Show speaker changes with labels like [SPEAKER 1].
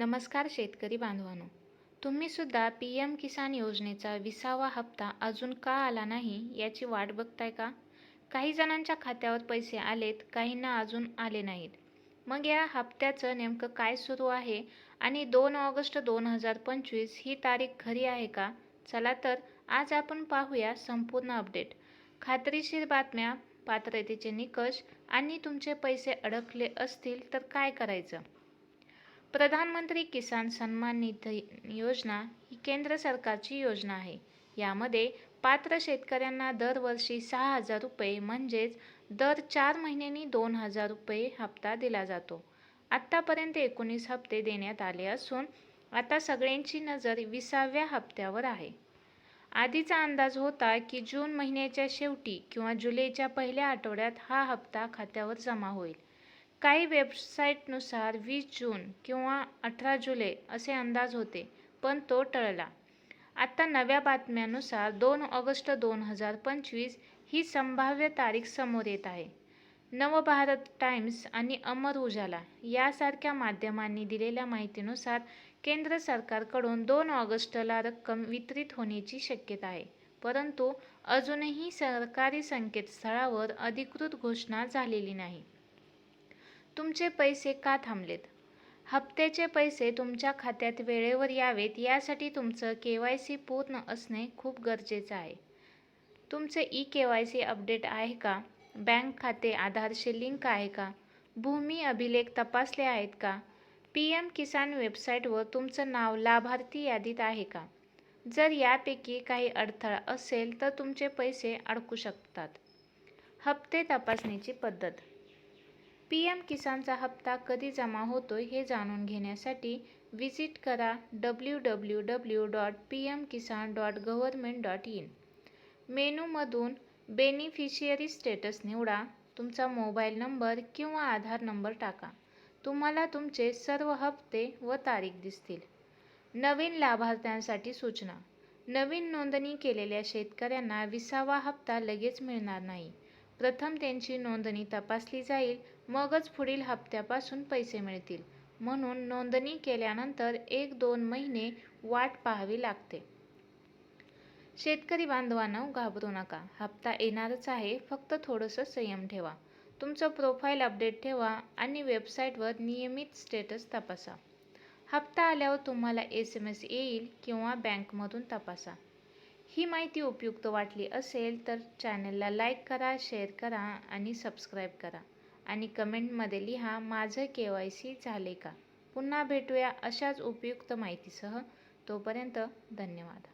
[SPEAKER 1] नमस्कार शेतकरी बांधवांनो. तुम्ही सुद्धा पी एम किसान योजनेचा विसावा हप्ता अजून का आला नाही याची वाट बघताय का? काही जणांच्या खात्यावर पैसे आलेत काहींना अजून आले नाहीत. मग या हप्त्याचं नेमकं काय सुरू आहे आणि दोन ऑगस्ट दोन हजार पंचवीस ही तारीख खरी आहे का? चला तर आज आपण पाहूया संपूर्ण अपडेट. खात्रीशीर बातम्या पात्रतेचे निकष आणि तुमचे पैसे अडकले असतील तर काय करायचं? प्रधानमंत्री किसान सन्मान निधी योजना ही केंद्र सरकारची योजना आहे. यामध्ये पात्र शेतकऱ्यांना दरवर्षी सहा हजार रुपये म्हणजेच दर चार महिन्यांनी दोन हजार रुपये हप्ता दिला जातो. आत्तापर्यंत एकोणीस हप्ते देण्यात आले असून आता सगळ्यांची नजर विसाव्या हप्त्यावर आहे. आधीचा अंदाज होता की जून महिन्याच्या शेवटी किंवा जुलैच्या पहिल्या आठवड्यात हा हप्ता खात्यावर जमा होईल. काही वेबसाईटनुसार वीस जून किंवा अठरा जुलै असे अंदाज होते पण तो टळला. आता नव्या बातम्यानुसार दोन ऑगस्ट दोन हजार पंचवीस ही संभाव्य तारीख समोर येत आहे. नवभारत टाइम्स आणि अमर उजाला यासारख्या माध्यमांनी दिलेल्या माहितीनुसार केंद्र सरकारकडून दोन ऑगस्टला रक्कम वितरित होण्याची शक्यता आहे परंतु अजूनही सरकारी संकेतस्थळावर अधिकृत घोषणा झालेली नाही. तुमचे पैसे का थांबलेत? हप्त्याचे पैसे तुमच्या खात्यात वेळेवर यावेत यासाठी तुमचं के वाय सी पूर्ण असणे खूप गरजेचं आहे. तुमचं E K Y C update आहे का? बँक खाते आधारशी लिंक आहे का? भूमी अभिलेख तपासले आहेत का? पी एम किसान वेबसाईटवर तुमचं नाव लाभार्थी यादीत आहे का? जर यापैकी काही अडथळा असेल तर तुमचे पैसे अडकू शकतात. हप्ते तपासण्याची पद्धत पी एम किसानचा हप्ता कधी जमा होतोय हे जाणून घेण्यासाठी विजिट करा W W W dot P M Kisan dot government dot in. मेनूमधून बेनिफिशियरी स्टेटस निवडा तुमचा मोबाईल नंबर किंवा आधार नंबर टाका. तुम्हाला तुमचे सर्व हप्ते व तारीख दिसतील. नवीन लाभार्थ्यांसाठी सूचना. नवीन नोंदणी केलेल्या शेतकऱ्यांना विसावा हप्ता लगेच मिळणार नाही. प्रथम त्यांची नोंदणी तपासली जाईल मगच पुढील हप्त्यापासून पैसे मिळतील. म्हणून नोंदणी केल्यानंतर एक दोन महिने वाट पाहावी लागते. शेतकरी बांधवांना घाबरू नका. हप्ता येणारच आहे फक्त थोडंसं संयम ठेवा. तुमचं प्रोफाईल अपडेट ठेवा आणि वेबसाईटवर नियमित स्टेटस तपासा. हप्ता आल्यावर तुम्हाला एस एम एस येईल किंवा बँकमधून तपासा. ही माहिती उपयुक्त वाटली असेल तर चॅनलला लाईक करा शेअर करा आणि सबस्क्राईब करा. आणि कमेंटमध्ये लिहा माझं के वाय सी झाले का? पुन्हा भेटूया अशाच उपयुक्त माहितीसह. तोपर्यंत धन्यवाद.